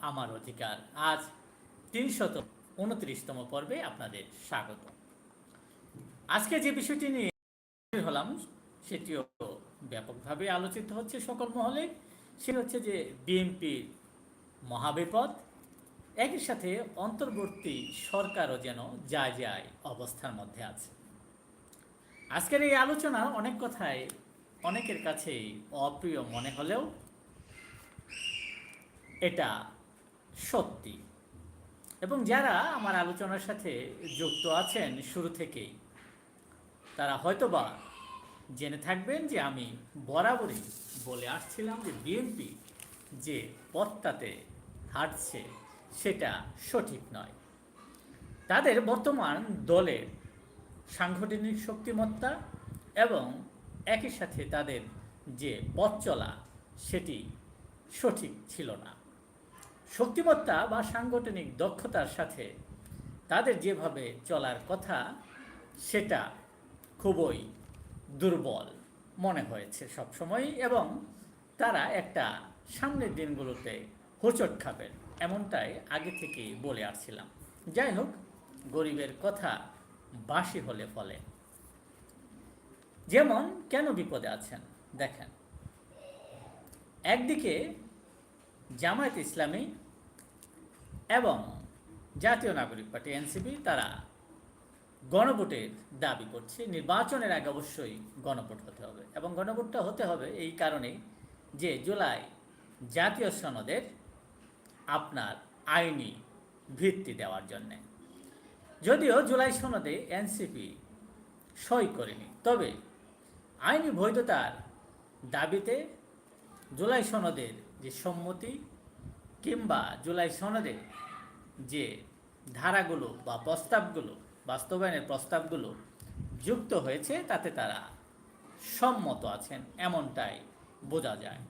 আমার অধিকার। আজ তিনশত উনত্রিশতম পর্বে আপনাদের স্বাগত। আজকে যে বিষয়টি নিয়ে হলাম, সেটিও ব্যাপকভাবে আলোচিত হচ্ছে সকল মহলে। সে হচ্ছে যে বিএনপির মহাবিপদ। একই সাথে অন্তর্বর্তী সরকারও যেন যায় যায় অবস্থার মধ্যে আছে। আজকের এই আলোচনা অনেক কথাই অনেকের কাছেই অপ্রিয় মনে হলেও এটা সত্যি। এবং যারা আমার আলোচনার সাথে যুক্ত আছেন শুরু থেকেই, তারা হয়তোবা জেনে থাকবেন যে আমি বরাবরই বলে আসছিলাম যে বিএনপি যে পথটাতে হাঁটছে সেটা সঠিক নয়। তাদের বর্তমান দলের সাংগঠনিক শক্তিমত্তা এবং একই সাথে তাদের যে পথ চলা, সেটি সঠিক ছিল না। শক্তিমত্তা বা সাংগঠনিক দক্ষতার সাথে তাদের যেভাবে চলার কথা, সেটা খুবই দুর্বল মনে হয়েছে সবসময় এবং তারা একটা সামনের দিনগুলোতে হোঁচট খাবেন এমনটাই আগে থেকেই বলে আসছিলাম। যাই হোক, গরিবের কথা বাসি হলে ফলে। যেমন কেন বিপদে আছেন? দেখেন, একদিকে জামায়াত ইসলামী এবং জাতীয় নাগরিক পার্টি এনসিপি তারা গণভোটের দাবি করছে। নির্বাচনের আগে অবশ্যই গণভোট হতে হবে এবং গণভোটটা হতে হবে এই কারণে যে জুলাই জাতীয় সনদের আপনার আইনি ভিত্তি দেওয়ার জন্যে। যদিও জুলাই সনদে এনসিপি সই করেনি, তবে আইনি বৈধতার দাবিতে জুলাই সনদের যে সম্মতি কিংবা জুলাই সনদে যে ধারাগুলো বা প্রস্তাবগুলো, বাস্তবায়নের প্রস্তাবগুলো যুক্ত হয়েছে, তাতে তারা সম্মত আছেন, এমনটাই বোঝা যায়।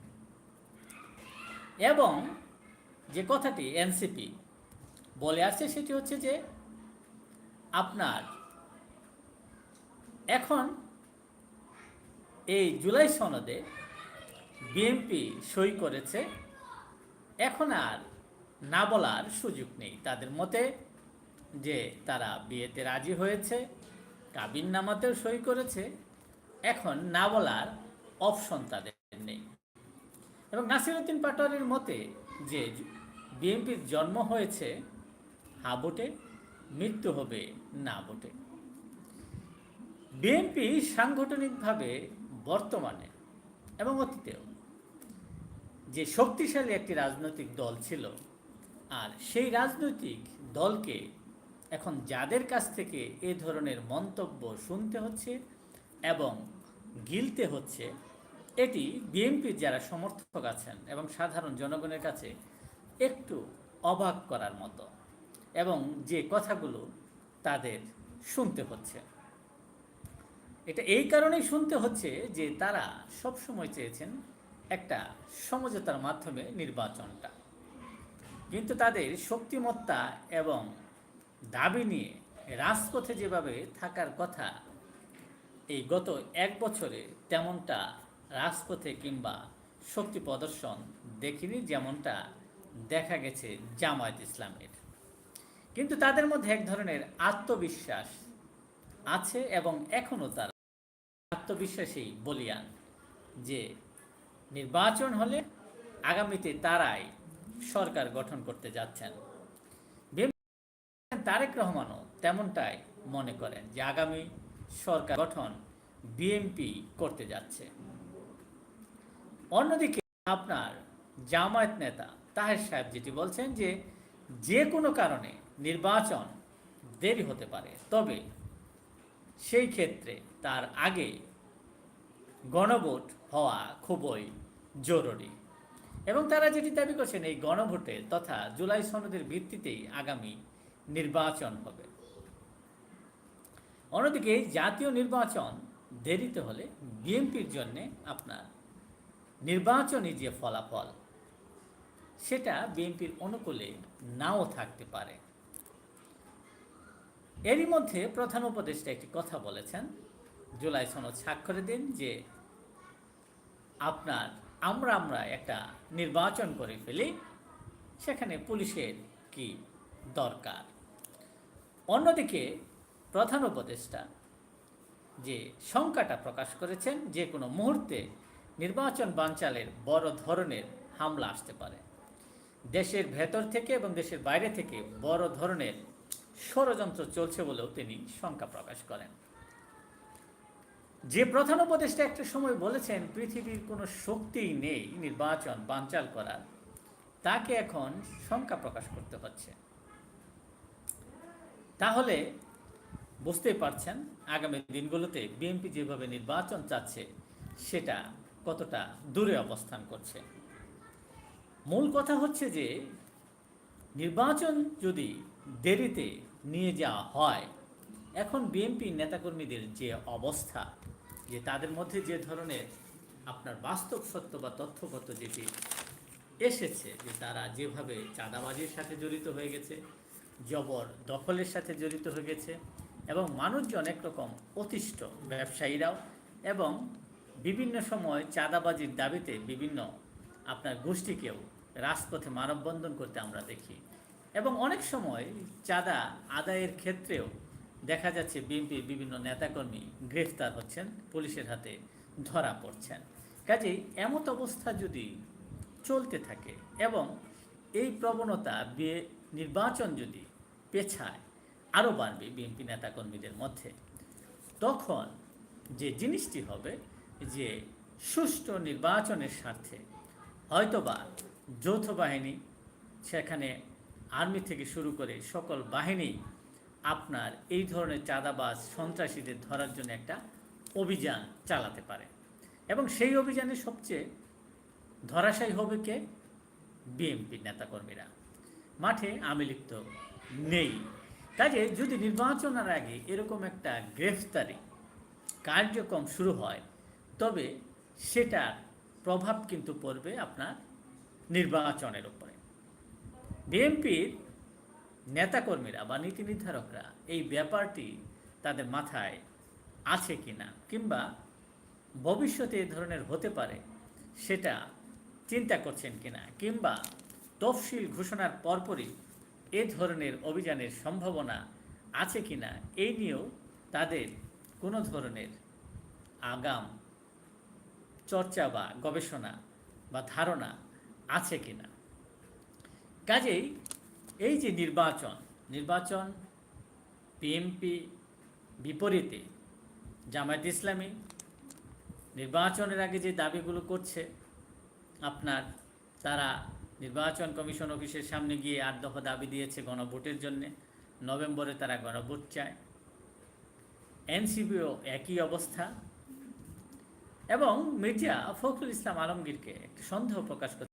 এবং যে কথাটি এনসিপি বলে আসছে, সেটি হচ্ছে যে আপনার এখন এই জুলাই সনদে বিএনপি সই করেছে, এখন আর না বলার সুযোগ নেই। তাদের মতে যে তারা বিয়েতে রাজি হয়েছে কাবিন নামাতেও সই করেছে, এখন না বলার অপশন তাদের নেই। এবং নাসিরুদ্দিন পাটোয়ারির মতে যে বিএনপির জন্ম হয়েছে, হা ভোটে, মৃত্যু হবে না ভোটে। বিএনপি সাংগঠনিকভাবে বর্তমানে এবং অতীতেও যে শক্তিশালী একটি রাজনৈতিক দল ছিল, আর সেই রাজনৈতিক দলকে এখন যাদের কাছ থেকে এ ধরনের মন্তব্য শুনতে হচ্ছে এবং গিলতে হচ্ছে, এটি বিএনপির যারা সমর্থক আছেন এবং সাধারণ জনগণের কাছে একটু অবাক করার মতো এবং যে কথাগুলো তাদের শুনতে হচ্ছে। এটা এই কারণেই শুনতে হচ্ছে যে তারা সব সময় চেয়েছেন একটা সমঝোতার মাধ্যমে নির্বাচনটা। কিন্তু তাদের শক্তিমত্তা এবং দাবি নিয়ে রাজপথে যেভাবে থাকার কথা, এই গত এক বছরে তেমনটা রাজপথে কিংবা শক্তি প্রদর্শন দেখিনি যেমনটা দেখা গেছে জামায়াত ইসলামের। কিন্তু তাদের মধ্যে এক ধরনের আত্মবিশ্বাস আছে এবং এখনও তারা আত্মবিশ্বাসী বলিয়ান যে নির্বাচন হলে আগামীতে তারাই সরকার গঠন করতে যাচ্ছেন। তারেক রহমানও তেমনটাই মনে করেন যে আগামী সরকার গঠন বিএনপি করতে যাচ্ছে। অন্যদিকে আপনার জামায়াত নেতা তাহের সাহেব যেটি বলছেন যে যে কোনো কারণে নির্বাচন দেরি হতে পারে, তবে সেই ক্ষেত্রে তার আগে গণভোট হওয়া খুবই জরুরি। এবং তারা যেটি দাবি করছেন, এই গণভোটে তথা জুলাই সনদের ভিত্তিতেই আগামী নির্বাচন হবে। অন্যদিকে, জাতীয় নির্বাচন দেরিতে হলে বিএনপির জন্যে আপনার নির্বাচনী যে ফলাফল, সেটা বিএনপির অনুকূলে নাও থাকতে পারে। এরই মধ্যে প্রধান উপদেষ্টা একটি কথা বলেছেন জুলাই সনদ স্বাক্ষরের দিন যে আপনার আমরা আমরা একটা নির্বাচন করে ফেলি, সেখানে পুলিশের কি দরকার? অন্যদিকে প্রধান উপদেষ্টা যে শঙ্কাটা প্রকাশ করেছেন, যে কোনো মুহূর্তে নির্বাচন বানচালের বড় ধরনের হামলা আসতে পারে। দেশের ভেতর থেকে এবং দেশের বাইরে থেকে বড় ধরনের ষড়যন্ত্র চলছে বলেও তিনি শঙ্কা প্রকাশ করেন। যে প্রধান উপদেষ্টা একটা সময় বলেছেন, পৃথিবীর কোনো শক্তিই নেই নির্বাচন বানচাল করার। তাকে এখন শঙ্কা প্রকাশ করতে হচ্ছে। তাহলে বুঝতেই পারছেন, আগামী দিনগুলোতে বিএনপি যেভাবে নির্বাচন চাচ্ছে, সেটা কতটা দূরে অবস্থান করছে। মূল কথা হচ্ছে যে, নির্বাচন যদি দেরিতে নিয়ে যাওয়া হয়, এখন বিএনপি নেতাকর্মীদের যে অবস্থা যে তাদের মধ্যে যে ধরনের আপনার বাস্তব সত্য বা তথ্যগত যেটি এসেছে, যে তারা যেভাবে চাঁদাবাজির সাথে জড়িত হয়ে গেছে, জবর দখলের সাথে জড়িত হয়ে গেছে এবং মানুষজন একরকম অতিষ্ঠ ব্যবসায়ীরাও এবং বিভিন্ন সময় চাঁদাবাজির দাবিতে বিভিন্ন আপনার গোষ্ঠীকেও রাজপথে মানববন্ধন করতে আমরা দেখি। এবং অনেক সময় চাঁদা আদায়ের ক্ষেত্রেও দেখা যাচ্ছে বিএনপির বিভিন্ন নেতাকর্মী গ্রেফতার হচ্ছেন, পুলিশের হাতে ধরা পড়ছেন। কাজেই এমত অবস্থা যদি চলতে থাকে এবং এই প্রবণতা বিয়ে নির্বাচন যদি পেছায়, আরও বাড়বে বিএনপি নেতাকর্মীদের মধ্যে, তখন যে জিনিসটি হবে যে সুষ্ঠু নির্বাচনের স্বার্থে হয়তোবা যৌথ বাহিনী, সেখানে আর্মি থেকে শুরু করে সকল বাহিনী আপনার এই ধরনের চাঁদাবাজ সন্ত্রাসীদের ধরার জন্য একটা অভিযান চালাতে পারে। এবং সেই অভিযানে সবচেয়ে ধরাশায়ী হবে কে? বিএনপি নেতাকর্মীরা। মাঠে আমি লিপ্ত নেই। কাজে যদি নির্বাচনের আগে এরকম একটা গ্রেফতারি কার্যক্রম শুরু হয়, তবে সেটার প্রভাব কিন্তু পড়বে আপনার নির্বাচনের উপরে। বিএনপির নেতাকর্মীরা বা নীতি নির্ধারকরা এই ব্যাপারটি তাদের মাথায় আছে কি না কিংবা ভবিষ্যতে এ ধরনের হতে পারে সেটা চিন্তা করছেন কিনা কিংবা তফসিল ঘোষণার পরপরই এ ধরনের অভিযানের সম্ভাবনা আছে কিনা এই নিয়েও তাদের কোনো ধরনের আগাম চর্চা বা গবেষণা বা ধারণা আছে কি না কাজেই এই যে নির্বাচন নির্বাচন পিএমপি বিপরীতে জামায়াত ইসলামী নির্বাচনের আগে যে দাবিগুলো করছে, আপনার তারা নির্বাচন কমিশন অফিসের সামনে গিয়ে আট দফা দাবি দিয়েছে গণভোটের জন্য। নভেম্বরে তারা গণভোট চায়। এনসিপিও একই অবস্থা। এবং মির্জা ফখরুল ইসলাম আলমগীরকে একটি সন্দেহ প্রকাশ করতে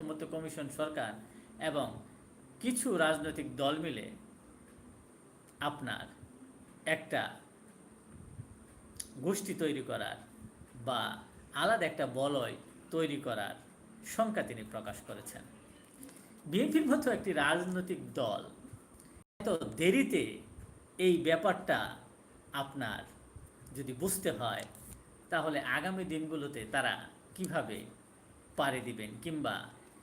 মতো কমিশন সরকার এবং কিছু রাজনৈতিক দল মিলে আপনার একটা গোষ্ঠী তৈরি করার বা আলাদা একটা বলয় তৈরি করার শঙ্কা তিনি প্রকাশ করেছেন। বিএনপির মতো একটি রাজনৈতিক দল এত দেরিতে এই ব্যাপারটা আপনার যদি বুঝতে হয়, তাহলে আগামী দিনগুলোতে তারা কীভাবে পারে দিবেন কিংবা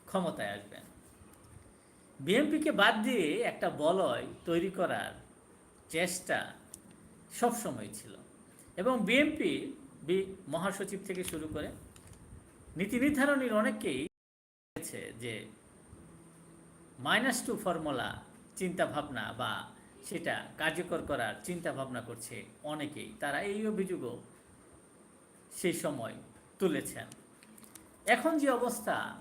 ক্ষমতায় আসবেন? বিএনপিকে বাদ দিয়ে একটা বলয় তৈরি করার চেষ্টা সবসময় ছিল। এবং বিএনপি বি মহাসচিব থেকে শুরু করে নীতি নির্ধারণীর অনেকেই যে মাইনাস টু ফর্মুলা চিন্তা ভাবনা বা সেটা কার্যকর করার চিন্তা ভাবনা করছে অনেকেই। তারা এই অভিযোগও সেই সময় তুলেছেন। এখন যে অবস্থা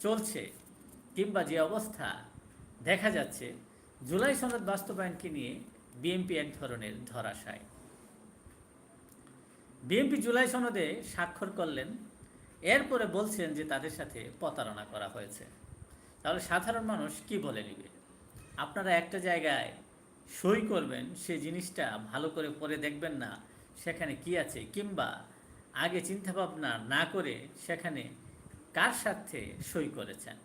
চলছে কিংবা যে অবস্থা দেখা যাচ্ছে, জুলাই সনদ বাস্তবায়নকে নিয়ে বিএনপি এক ধরনের ধরাশায়। বিএনপি জুলাই সনদে স্বাক্ষর করলেন, এরপরে বলছেন যে তাদের সাথে প্রতারণা করা হয়েছে। তাহলে সাধারণ মানুষ কি বলে নিবে? আপনারা একটা জায়গায় সই করবেন, সে জিনিসটা ভালো করে পরে দেখবেন না, সেখানে কি আছে? কিংবা আগে চিন্তাভাবনা না করে সেখানে কার স্বার্থে সই করেছেন?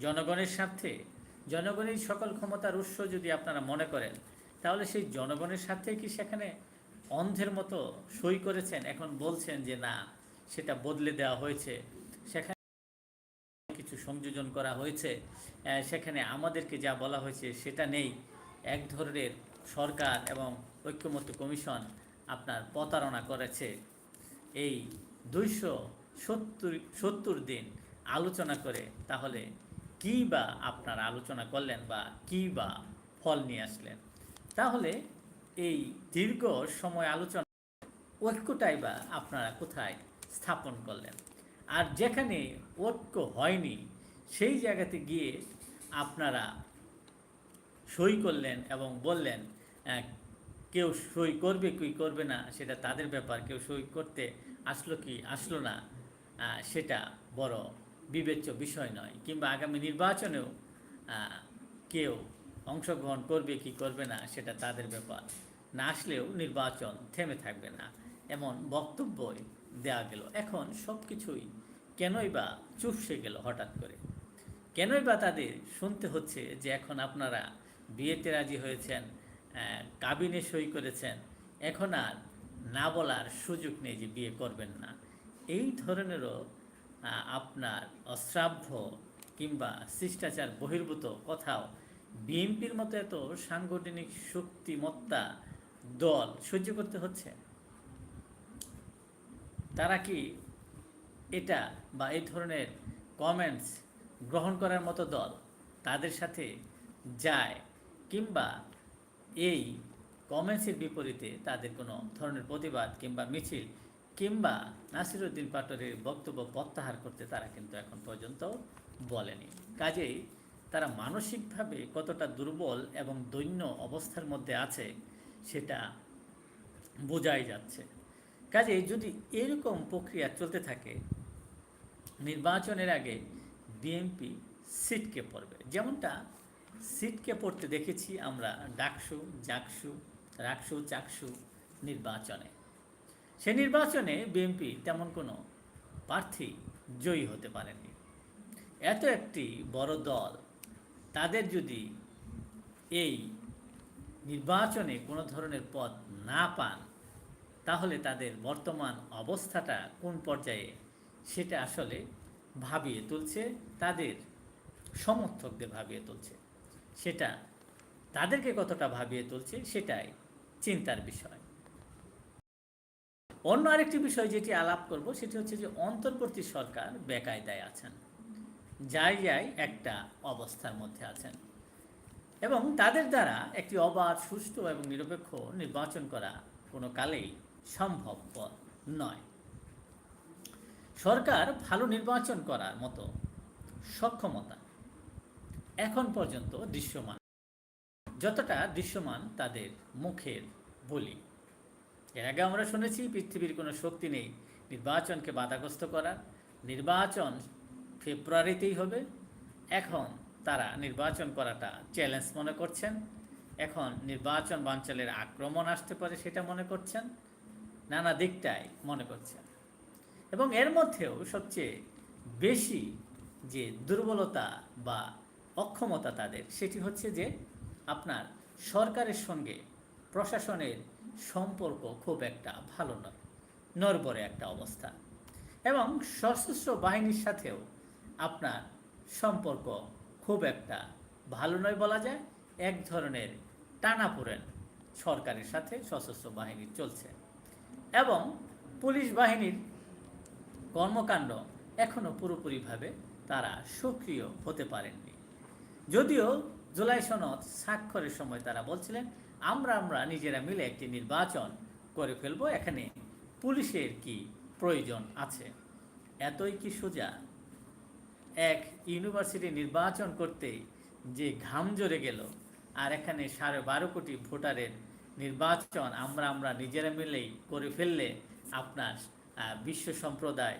জনগণের স্বার্থে, জনগণের সকল ক্ষমতার উৎস যদি আপনারা মনে করেন, তাহলে সেই জনগণের স্বার্থে কি সেখানে অন্ধের মতো সই করেছেন? এখন বলছেন যে না, সেটা বদলে দেওয়া হয়েছে। সেখানে কিছু সংযোজন করা হয়েছে। সেখানে আমাদেরকে যা বলা হয়েছে সেটা নেই। এক ধরনের সরকার এবং ঐক্যমত্য কমিশন আপনার প্রতারণা করেছে। এই দুইশো সত্তর সত্তর দিন আলোচনা করে তাহলে কী বা আপনারা আলোচনা করলেন বা কী বা ফল নিয়ে আসলেন? তাহলে এই দীর্ঘ সময় আলোচনা ঐক্যটাই বা আপনারা কোথায় স্থাপন করলেন? আর যেখানে ঐক্য হয়নি, সেই জায়গাতে গিয়ে আপনারা সই করলেন এবং বললেন কেউ সই করবে কি করবে না, সেটা তাদের ব্যাপার। কেউ সই করতে আসলো কি আসলো না সেটা বড় বিবেচ্য বিষয় নয়, কিংবা আগামী নির্বাচনেও কেউ অংশগ্রহণ করবে কি করবে না, সেটা তাদের ব্যাপার। না আসলেও নির্বাচন থেমে থাকবে না, এমন বক্তব্যই দেওয়া গেল। এখন সব কিছুই কেনই বা চুপসে গেল হঠাৎ করে? কেনই বা তাদের শুনতে হচ্ছে যে এখন আপনারা বিয়েতে রাজি হয়েছেন কাবিনে সই করেছেন, এখন আর না বলার সুযোগ নেই যে বিয়ে করবেন না। এই ধরনেরও আপনার অশ্রাব্য কিংবা শিষ্টাচার বহির্ভূত কথাও বিএনপির মতো এত সাংগঠনিক শক্তিমত্তা দল সহ্য করতে হচ্ছে? তারা কি এটা বা এই ধরনের কমেন্টস গ্রহণ করার মতো দল তাদের সাথে যায় কিংবা এই কমেন্টসের বিপরীতে তাদের কোনো ধরনের প্রতিবাদ কিংবা মিছিল কিংবা নাসিরুদ্দিন পাটোয়ারির বক্তব্য প্রত্যাহার করতে তারা কিন্তু এখন পর্যন্ত বলেনি। কাজেই তারা মানসিকভাবে কতটা দুর্বল এবং দৈন্য অবস্থার মধ্যে আছে সেটা বোঝাই যাচ্ছে। কাজে যদি এরকম প্রক্রিয়া চলতে থাকে, নির্বাচনের আগে বিএনপি সিটকে পড়বে। যেমনটা সিটকে পড়তে দেখেছি আমরা ডাকসু, জাকসু, রাকসু, চাকসু নির্বাচনে। সে নির্বাচনে বিএনপি তেমন কোনো প্রার্থী জয়ী হতে পারেনি এত একটি বড় দল, তাদের যদি এই নির্বাচনে কোনো ধরনের পদ না পান, তাহলে তাদের বর্তমান অবস্থাটা কোন পর্যায়ে সেটা আসলে ভাবিয়ে তুলছে, তাদের সমর্থকদের ভাবিয়ে তুলছে। সেটা তাদেরকে কতটা ভাবিয়ে তুলছে, সেটাই চিন্তার বিষয়। অন্য আরেকটি বিষয় যেটি আলাপ করব, সেটি হচ্ছে যে অন্তর্বর্তী সরকার বেকায়দায় আছেন। যাই যাই একটা অবস্থার মধ্যে আছেন। এবং তাদের দ্বারা একটি অবাধ, সুষ্ঠু এবং নিরপেক্ষ নির্বাচন করা কোনো কালেই সম্ভবপর নয়। সরকার ভালো নির্বাচন করার মতো সক্ষমতা এখন পর্যন্ত দৃশ্যমান, যতটা দৃশ্যমান তাদের মুখের বলি। এর আগে আমরা শুনেছি পৃথিবীর কোনো শক্তি নেই। নির্বাচনকে বাধাগ্রস্ত করার। নির্বাচন ফেব্রুয়ারিতেই হবে। এখন তারা নির্বাচন করাটা চ্যালেঞ্জ মনে করছেন। এখন নির্বাচন বাঞ্চলের আক্রমণ আসতে পারে সেটা মনে করছেন। নানা দিকটাই মনে করছেন। এবং এর মধ্যেও সবচেয়ে বেশি যে দুর্বলতা বা অক্ষমতা তাদের, সেটি হচ্ছে যে আপনার সরকারের সঙ্গে প্রশাসনের সম্পর্ক খুব একটা ভালো নয়, নরবরে একটা অবস্থা। এবং সশস্ত্র বাহিনীর সাথেও আপনার সম্পর্ক খুব একটা ভালো নয় বলা যায়। এক ধরনের টানাপোড়েন সরকারের সাথে সশস্ত্র বাহিনীর চলছে। এবং পুলিশ বাহিনীর কর্মকাণ্ড এখনও পুরোপুরিভাবে তারা সক্রিয় হতে পারেননি। যদিও জুলাই সনদ স্বাক্ষরের সময় তারা বলছিলেন আমরা আমরা নিজেরা মিলে একটি নির্বাচন করে ফেলব। এখানে পুলিশের কি প্রয়োজন আছে? এতই কি সোজা? এক ইউনিভার্সিটি নির্বাচন করতে যে ঘাম জড়ে গেল, আর এখানে সাড়ে বারো কোটি ভোটারের নির্বাচন আমরা আমরা নিজেরা মিলেই করে ফেললে আপনার বিশ্ব সম্প্রদায়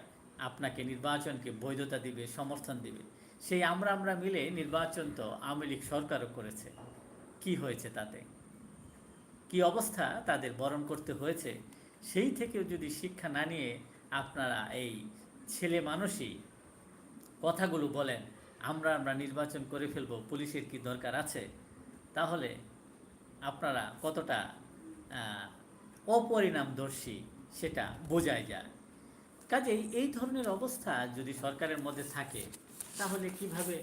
আপনাকে নির্বাচনকে বৈধতা দিবে, সমর্থন দিবে। সেই আমরা আমরা মিলে নির্বাচন তো আওয়ামী লীগ সরকারও করেছে। কি হয়েছে তাতে? কি অবস্থা তাদের বরণ করতে হয়েছে, সেই থেকেও যদি শিক্ষা না নিয়ে আপনারা এই ছেলে মানুষই কথাগুলো বলেন, আমরা আমরা নির্বাচন করে ফেলব, পুলিশের কি দরকার আছে? তাহলে আপনারা কতটা অপরিণামদর্শী সেটা বোঝাই যায়। কাজেই এই ধরনের অবস্থা যদি সরকারের মধ্যে থাকে, তাহলে কীভাবে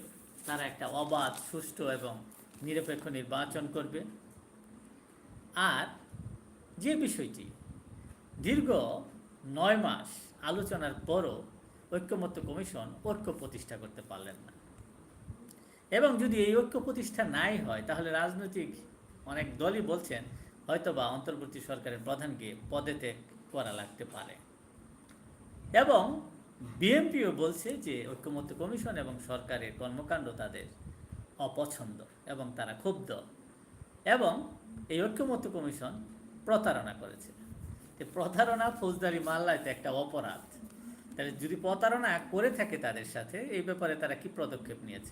তারা একটা অবাধ, সুষ্ঠু এবং নিরপেক্ষ নির্বাচন করবে? আর যে বিষয়টি দীর্ঘ নয় মাস আলোচনার পরও ঐক্যমত্য কমিশন ঐক্য প্রতিষ্ঠা করতে পারলেন না। এবং যদি এই ঐক্য প্রতিষ্ঠা নাই হয়, তাহলে রাজনৈতিক অনেক দলই বলছেন, হয়তোবা অন্তর্বর্তী সরকারের প্রধানকে পদেতে করা লাগতে পারে। এবং বিএনপিও বলছে যে ঐক্যমত্য কমিশন এবং সরকারের কর্মকাণ্ড তাদের অপছন্দ এবং তারা ক্ষুব্ধ। এবং এই ঐক্যমত্য কমিশন প্রতারণা করেছে। প্রতারণা, ফৌজদারি মামলায় তো একটা অপরাধ। তাহলে যদি প্রতারণা করে থাকে তাদের সাথে, এই ব্যাপারে তারা কি পদক্ষেপ নিয়েছে?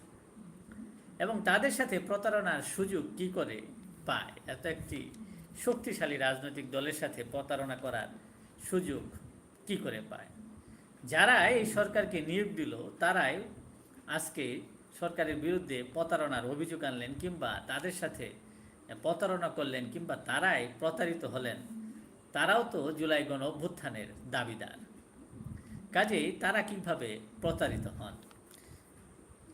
এবং তাদের সাথে প্রতারণার সুযোগ কি করে পায়? এত একটি শক্তিশালী রাজনৈতিক দলের সাথে প্রতারণা করার সুযোগ কি করে পায়? যারা এই সরকারকে নিয়োগ দিল, তারাই আজকে সরকারের বিরুদ্ধে প্রতারণার অভিযোগ আনলেন কিংবা তাদের সাথে প্রতারণা করলেন কিংবা তারাই প্রতারিত হলেন, তারাও তো জুলাই গণ অভ্যুত্থানের দাবিদার। কাজেই তারা কীভাবে প্রতারিত হন?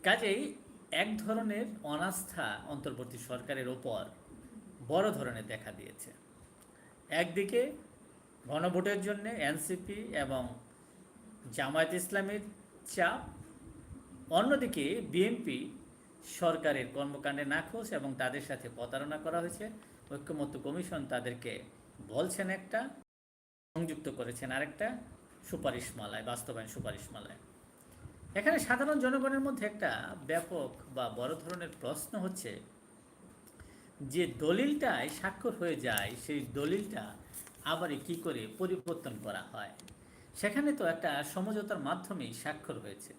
কাজেই এক ধরনের অনাস্থা অন্তর্বর্তী সরকারের ওপর বড় ধরনের দেখা দিয়েছে। একদিকে গণভোটের জন্য এনসিপি এবং জামায়াত ইসলামের চাপ, অন্যদিকে বিএনপি সরকারের কর্মকাণ্ডে নাখোশ এবং তাদের সাথে প্রতারণা করা হয়েছে। ঐক্যমত্য কমিশন তাদেরকে বলছেন একটা, সংযুক্ত করেছেন আরেকটা, সুপারিশমালায়, বাস্তবায়ন সুপারিশমালায়। এখানে সাধারণ জনগণের মধ্যে একটা ব্যাপক বা বড় ধরনের প্রশ্ন হচ্ছে যে দলিলটায় স্বাক্ষর হয়ে যায়, সেই দলিলটা আবার কি করে পরিবর্তন করা হয়? সেখানে তো একটা সমঝোতার মাধ্যমেই স্বাক্ষর হয়েছে।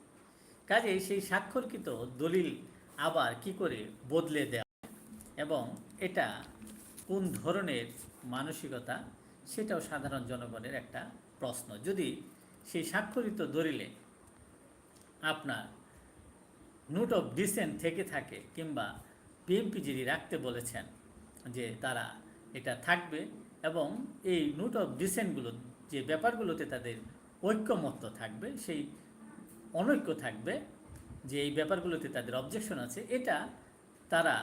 কাজেই সেই স্বাক্ষরকৃত দলিল আবার কি করে বদলে দেওয়া এবং এটা কোন ধরনের মানসিকতা? সেটাও সাধারণ জনগণের একটা প্রশ্ন। যদি সেই স্বাক্ষরিত দলিলে আপনার নোট অফ ডিসেন্ট থেকে থাকে কিংবা বিএমপি যিনি রাখতে বলেছেন যে তারা এটা থাকবে এবং এই নোট অফ ডিসেন্টগুলো যে ব্যাপারগুলোতে তাদের ঐক্যমত্য থাকবে, সেই অনৈক্য থাকবে যে এই ব্যাপারগুলোতে তাদের অবজেকশন আছে, এটা তারা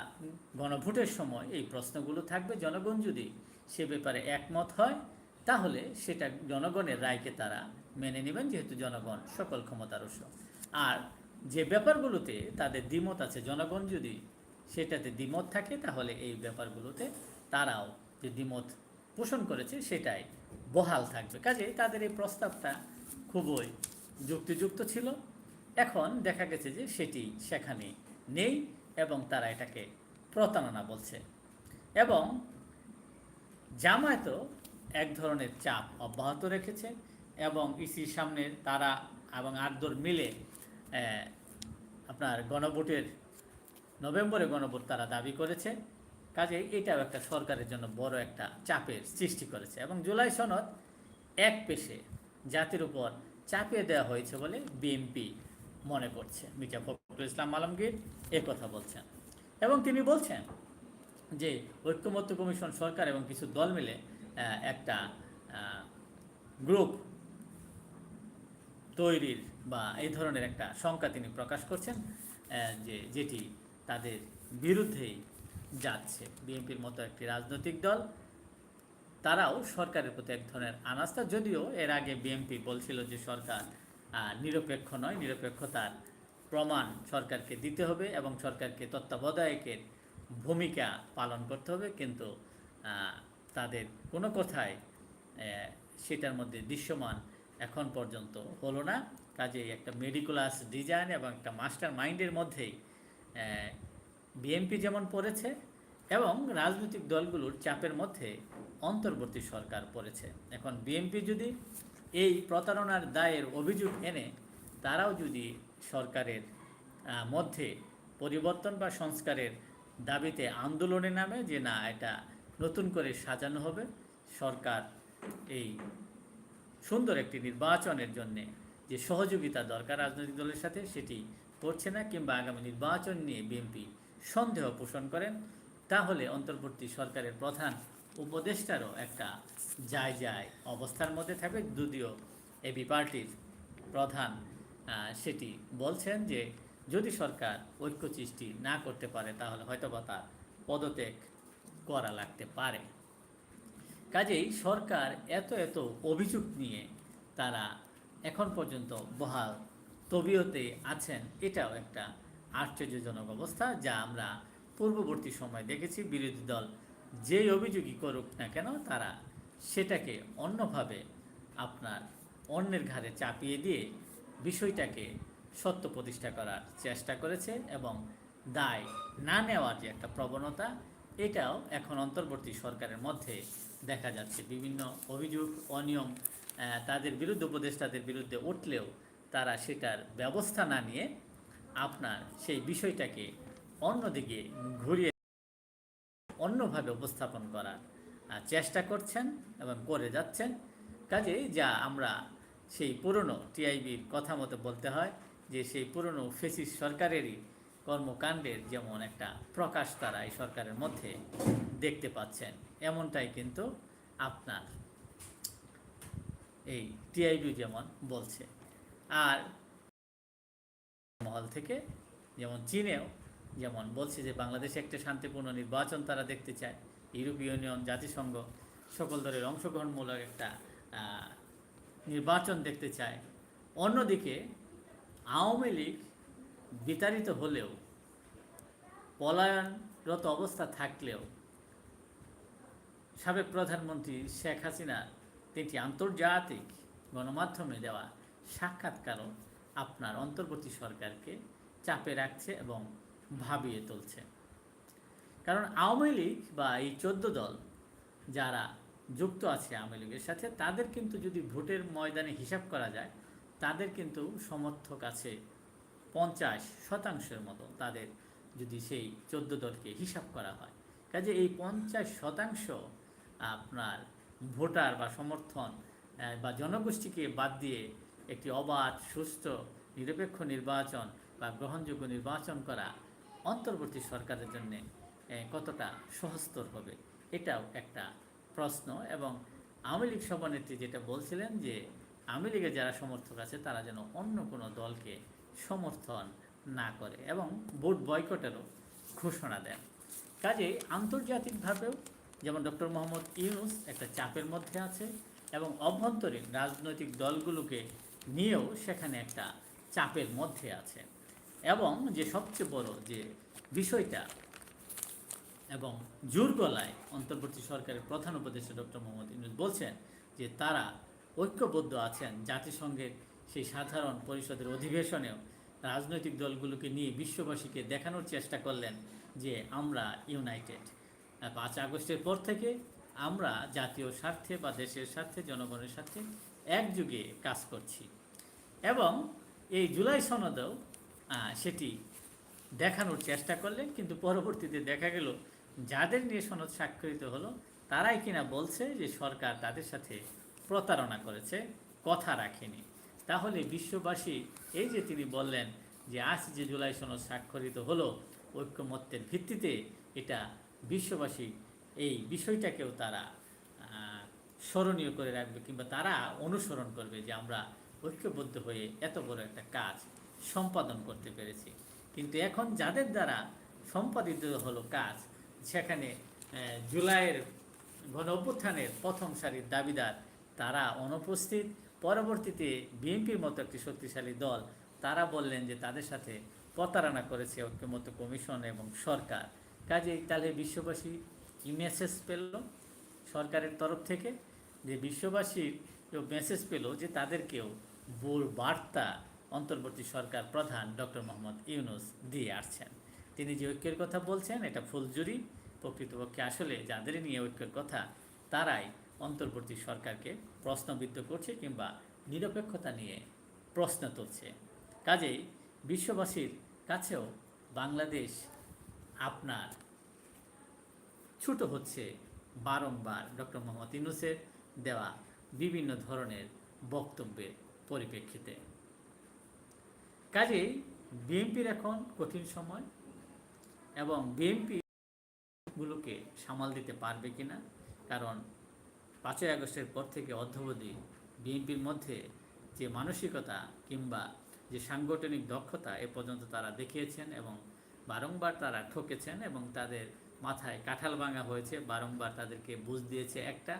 গণভোটের সময় এই প্রশ্নগুলো থাকবে, জনগণ যদি সে ব্যাপারে একমত হয়, তাহলে সেটা জনগণের রায়কে তারা মেনে নেবেন, যেহেতু জনগণ সকল ক্ষমতার উৎস আর যে ব্যাপারগুলোতে তাদের দ্বিমত আছে, জনগণ যদি সেটাতে দ্বিমত থাকে, তাহলে এই ব্যাপারগুলোতে তারাও যে দ্বিমত পোষণ করেছে, সেটাই বহাল থাকবে। কাজে তাদের এই প্রস্তাবটা খুবই যুক্তিযুক্ত ছিল। এখন দেখা গেছে যে সেটি সেখানে নেই এবং তারা এটাকে প্রতারণা বলছে। এবং জামায়াতও এক ধরনের চাপ অব্যাহত রেখেছে এবং ইসির সামনে তারা এবং আটদর মিলে আপনার গণভোটের, নভেম্বরে গণভোট তারা দাবি করেছে। কাজে এটাও একটা সরকারের জন্য বড় একটা চাপের সৃষ্টি করেছে এবং জুলাই সনদ এক পেশে জাতির উপর চাপিয়ে দেওয়া হয়েছে বলে বিএনপি মনে করছে মির্জা ফখরুল ইসলাম আলমগীর এ কথা বলছেন। এবং তিনি বলছেন যে ঐক্যমত্য কমিশন সরকার এবং কিছু দল মিলে একটা গ্রুপ তৈরির বা এই ধরনের একটা শঙ্কা তিনি প্রকাশ করছেন যে যেটি তাদের বিরুদ্ধেই যাচ্ছে। বিএনপির মতো একটি রাজনৈতিক দল, তারাও সরকারের প্রতি এক ধরনের আনাস্থা। যদিও এর আগে বিএনপি বলছিল যে সরকার নিরপেক্ষ নয় নিরপেক্ষতার প্রমাণ সরকারকে দিতে হবে এবং সরকারকে তত্ত্বাবধায়কের ভূমিকা পালন করতে হবে। কিন্তু তাদের কোনো আহ, সেটার মধ্যে দৃশ্যমান এখন পর্যন্ত হলো না। কাজেই একটা মেডিকুলাস ডিজাইন এবং একটা মাস্টার মাইন্ডের মধ্যেই বিএনপি যেমন পড়েছে এবং রাজনৈতিক দলগুলোর চাপের মধ্যে অন্তর্বর্তী সরকার পড়েছে। এখন বিএনপি যদি এই প্রতারণার দায়ের অভিযোগ এনে তারাও যদি সরকারের মধ্যে পরিবর্তন বা সংস্কারের দাবিতে আন্দোলনে নামে যে না, এটা নতুন করে সাজানো হবে, সরকার এই সুন্দর একটি নির্বাচনের জন্য যে সহযোগিতা দরকার রাজনৈতিক দলের সাথে, সেটি করছে না কিংবা আগামী নির্বাচন নিয়ে বিএনপি সন্দেহ পোষণ করেন, তাহলে অন্তর্বর্তী সরকারের প্রধান উপদেষ্টারও একটা যায় যায় অবস্থার মধ্যে থাকবে। যদিও এবি পার্টির প্রধান সেটি বলছেন যে যদি সরকার ঐক্য সৃষ্টি না করতে পারে, তাহলে হয়তো বা তার পদত্যাগ করা লাগতে পারে। কাজেই সরকার এত এত অভিযোগ নিয়ে তারা এখন পর্যন্ত বহাল তবিয়তে আছেন, এটাও একটা আশ্চর্যজনক অবস্থা যা আমরা পূর্ববর্তী সময় দেখেছি। বিরোধী দল যেই অভিযোগই করুক না কেন, তারা সেটাকে অন্যভাবে আপনার অন্যের ঘাড়ে চাপিয়ে দিয়ে বিষয়টাকে সত্য প্রতিষ্ঠা করার চেষ্টা করেছে এবং দায় না নেওয়ার যে একটা প্রবণতা, এটাও এখন অন্তর্বর্তী সরকারের মধ্যে দেখা যাচ্ছে। বিভিন্ন অভিযোগ, অনিয়ম তাদের বিরুদ্ধে, উপদেষ্টাদের বিরুদ্ধে উঠলেও তারা সেটার ব্যবস্থা না নিয়ে আপনার সেই বিষয়টাকে অন্যদিকে ঘুরিয়ে অন্যভাবে উপস্থাপন করার চেষ্টা করছেন এবং করে যাচ্ছেন। কাজে যা আমরা সেই পুরনো টিআইবির কথা মতো বলতে হয় যে সেই পুরনো ফেসিস সরকারেরই কর্মকাণ্ডের যেমন একটা প্রকাশ তারা এই সরকারের মধ্যে দেখতে পাচ্ছেন, এমনটাই কিন্তু আপনার এই টিআইবি যেমন বলছে। আর মহল থেকে যেমন চীনেও যেমন বলছে যে বাংলাদেশে একটা শান্তিপূর্ণ নির্বাচন তারা দেখতে চায়। ইউরোপীয় ইউনিয়ন, জাতিসংঘ, সকল দলের অংশগ্রহণমূলক একটা নির্বাচন দেখতে চায়। অন্যদিকে আওয়ামী লীগ বিতাড়িত হলেও, পলায়নরত অবস্থা থাকলেও, সাবেক প্রধানমন্ত্রী শেখ হাসিনা তিনটি আন্তর্জাতিক গণমাধ্যমে দেওয়া সাক্ষাৎকারও আপনার অন্তর্বর্তী সরকারকে চাপে রাখছে এবং ভাবিয়ে তুলছে। কারণ আওয়ামী লীগ বা এই চোদ্দ দল যারা যুক্ত আছে আওয়ামী লীগের সাথে, তাদের কিন্তু যদি ভোটের ময়দানে হিসাব করা যায়, তাদের কিন্তু সমর্থক আছে পঞ্চাশ শতাংশের মতো তাদের যদি সেই চোদ্দ দলকে হিসাব করা হয়। কাজে এই পঞ্চাশ শতাংশ আপনার ভোটার বা সমর্থন বা জনগোষ্ঠীকে বাদ দিয়ে একটি অবাধ সুস্থ নিরপেক্ষ নির্বাচন বা গ্রহণযোগ্য নির্বাচন করা অন্তর্বর্তী সরকারের জন্যে কতটা সহজতর হবে? এটাও একটা প্রশ্ন এবং আওয়ামী লীগ সভানেত্রী যেটা বলছিলেন যে, আওয়ামী লীগের যারা সমর্থক আছে, তারা যেন অন্য কোনো দলকে সমর্থন না করে এবং ভোট বয়কটেরও ঘোষণা দেন। কাজে আন্তর্জাতিকভাবেও যেমন ডক্টর মোহাম্মদ ইউনুস একটা চাপের মধ্যে আছে এবং অভ্যন্তরীণ রাজনৈতিক দলগুলোকে নিয়েও সেখানে একটা চাপের মধ্যে আছে। এবং যে সবচেয়ে বড় যে বিষয়টা এবং জোর গলায় অন্তর্বর্তী সরকারের প্রধান উপদেষ্টা ডক্টর মোহাম্মদ ইউনুস বলছেন যে তারা ঐক্যবদ্ধ আছেন জাতিসংঘের সেই সাধারণ পরিষদের অধিবেশনেও রাজনৈতিক দলগুলোকে নিয়ে বিশ্ববাসীকে দেখানোর চেষ্টা করলেন যে আমরা ইউনাইটেড। পাঁচ আগস্টের পর থেকে আমরা জাতীয় স্বার্থে বা দেশের স্বার্থে, জনগণের স্বার্থে একযুগে কাজ করছি। এবং এই জুলাই সনদেও সেটি দেখানোর চেষ্টা করলেন, কিন্তু পরবর্তীতে দেখা গেল যাদের নিয়ে সনদ স্বাক্ষরিত হলো, তারাই কিনা বলছে যে সরকার তাদের সাথে প্রতারণা করেছে, কথা রাখেনি। তাহলে বিশ্ববাসী, এই যে তিনি বললেন যে আজ যে জুলাই সনদ স্বাক্ষরিত হলো, ঐক্যমত্যের ভিত্তিতে এটা বিশ্ববাসী এই বিষয়টাকেও তারা স্মরণীয় করে রাখবে কিংবা তারা অনুসরণ করবে যে আমরা ঐক্যবদ্ধ হয়ে এত বড় একটা কাজ সম্পাদন করতে পেরেছি। কিন্তু এখন যাদের দ্বারা সম্পাদিত হলো কাজ, সেখানে জুলাইয়ের গণ অভ্যুত্থানের প্রথম সারির দাবিদার তারা অনুপস্থিত। পরবর্তীতে বিএনপির মতো একটি শক্তিশালী দল তারা বললেন যে তাদের সাথে প্রতারণা করেছে ঐক্যমত্য কমিশন এবং সরকার। কাজেই তাহলে বিশ্ববাসী কি মেসেজ পেল সরকারের তরফ থেকে যে বিশ্ববাসীর মেসেজ পেল যে তাদেরকেও বোর বার্তা অন্তর্বর্তী সরকার প্রধান ডক্টর মোহাম্মদ ইউনুস দিয়ে আসছেন। তিনি যে ঐক্যের কথা বলছেন, এটা ফুলজুরি প্রকৃতপক্ষে আসলে যাদের নিয়ে ঐক্যের কথা, তারাই অন্তর্বর্তী সরকারকে প্রশ্নবিদ্ধ করছে কিংবা নিরপেক্ষতা নিয়ে প্রশ্ন তুলছে। কাজেই বিশ্ববাসীর কাছেও বাংলাদেশ আপনার ছুট হচ্ছে বারংবার ডক্টর মোহাম্মদ ইউনুসের দেওয়া বিভিন্ন ধরনের বক্তব্যের পরিপ্রেক্ষিতে। কাজেই বিএনপির এখন কঠিন সময় এবং বিএনপি গুলোকে সামাল দিতে পারবে কিনা, কারণ পাঁচই আগস্টের পর থেকে অধ্যবধি বিএনপির মধ্যে যে মানসিকতা কিংবা যে সাংগঠনিক দক্ষতা এ পর্যন্ত তারা দেখিয়েছেন এবং বারংবার তারা ঠকেছেন এবং তাদের মাথায় কাঁঠাল ভাঙা হয়েছে, বারংবার তাদেরকে বুঝ দিয়েছে একটা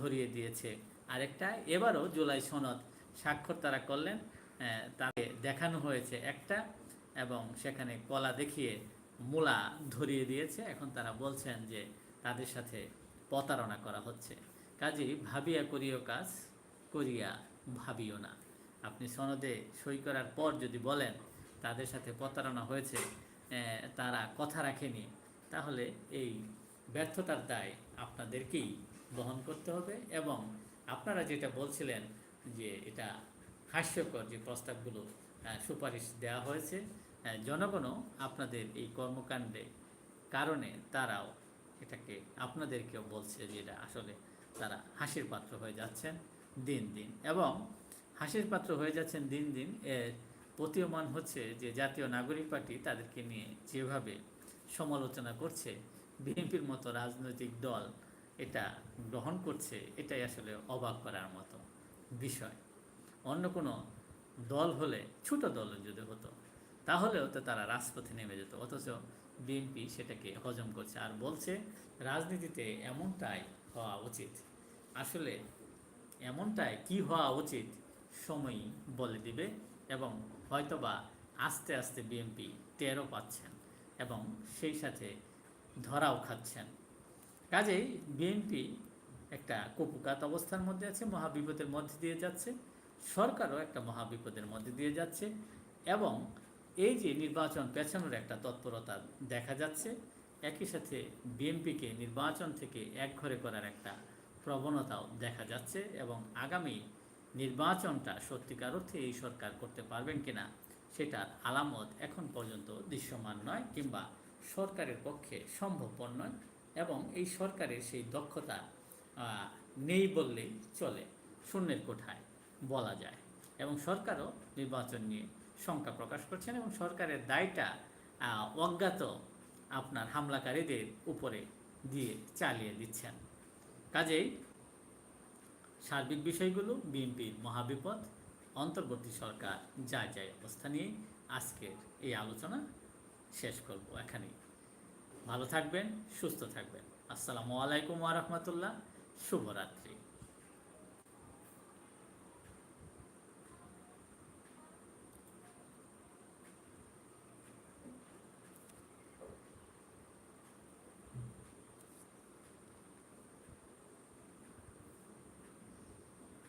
ধরিয়ে দিয়েছে আরেকটা। এবারও জুলাই সনদ স্বাক্ষর তারা করলেন। তাকে দেখানো হয়েছে একটা এবং সেখানে কলা দেখিয়ে মূলা ধরিয়ে দিয়েছে। এখন তারা বলছেন যে তাদের সাথে প্রতারণা করা হচ্ছে। কাজেই ভাবিয়া করিও কাজ, করিয়া ভাবিও না। আপনি সনদে সই করার পর যদি বলেন তাদের সাথে প্রতারণা হয়েছে তারা কথা রাখেনি, তাহলে এই ব্যর্থতার দায় আপনাদেরকেই বহন করতে হবে এবং আপনারা যেটা বলছিলেন যে এটা হাস্যকর যে প্রস্তাবগুলো সুপারিশ দেওয়া হয়েছে জনগণও আপনাদের এই কর্মকাণ্ডে কারণে তারাও এটাকে আপনাদেরকেও বলছে যে এটা আসলে তারা হাসির পাত্র হয়ে যাচ্ছেন দিন দিন। এবং হাসির পাত্র হয়ে যাচ্ছেন দিন দিন, এর প্রতীয়মান হচ্ছে যে জাতীয় নাগরিক পার্টি তাদেরকে নিয়ে যেভাবে সমালোচনা করছে, বিএনপির মতো রাজনৈতিক দল এটা গ্রহণ করছে, এটাই আসলে অবাক করার মতো বিষয়। অন্য কোনো দল হলে, ছোট দল যদি হতো, তাহলেও তো তারা রাজপথে নেমে যেত। অথচ বিএনপি সেটাকে হজম করছে আর বলছে, রাজনীতিতে এমনটাই হওয়া উচিত। আসলে এমনটাই কি হওয়া উচিত, সময়ই বলে দিবে এবং হয়তোবা আস্তে আস্তে বিএনপি টেরও পাচ্ছেন এবং সেই সাথে ধরাও খাচ্ছেন। কাজেই বিএনপি একটা কপুকাত অবস্থার মধ্যে আছে, মহাবিপদের মধ্যে দিয়ে যাচ্ছে। সরকারও একটা মহাবিপদের মধ্যে দিয়ে যাচ্ছে এবং এই যে নির্বাচন পেছানোর একটা তৎপরতা দেখা যাচ্ছে, একই সাথে বিএনপিকে নির্বাচন থেকে একঘরে করার একটা প্রবণতাও দেখা যাচ্ছে এবং আগামী নির্বাচনটা সত্যিকার অর্থে এই সরকার করতে পারবেন কিনা সেটার আলামত এখন পর্যন্ত দৃশ্যমান নয় কিংবা সরকারের পক্ষে সম্ভবপর নয় এবং এই সরকারের সেই দক্ষতা নেই বললেই চলে। শূন্যের কোঠায়। বলা যায়। এবং সরকারও নির্বাচন নিয়ে শঙ্কা প্রকাশ করছেন এবং সরকারের দায়টা অজ্ঞাত আপনার হামলাকারীদের উপরে দিয়ে চালিয়ে দিচ্ছেন। কাজেই সার্বিক বিষয়গুলো, বিএনপির মহাবিপদ, অন্তর্বর্তী সরকার যায় যায় অবস্থা নিয়ে আজকের এই আলোচনা শেষ করব এখানেই। ভালো থাকবেন, সুস্থ থাকবেন। আসসালামু আলাইকুম রাহমাতুল্লাহ। শুভরাত্রি।